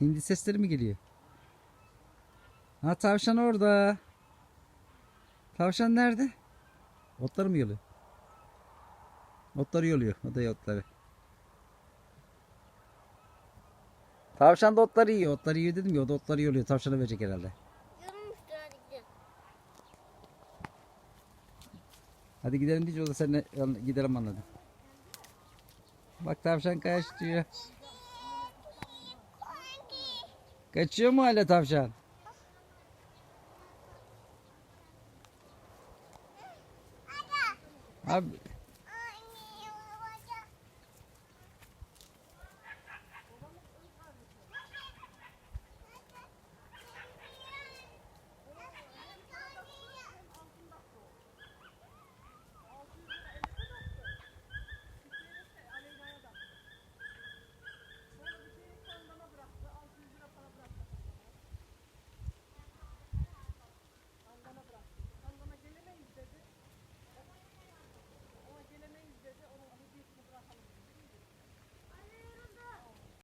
Hindi sesleri mi geliyor? Ha tavşan orada. Tavşan nerede? Otları mı yoluyor? Otları yoluyor. O da otları. Tavşan da otları yiyor. Otları yiyor dedim ya o da otları yoluyor. Tavşana verecek herhalde. Hadi gidelim. Hadi gidelim diyeceğiz o da seninle gidelim anladım. Bak tavşan kaçıyor. Kaçıyor mu hala tavşan? Abi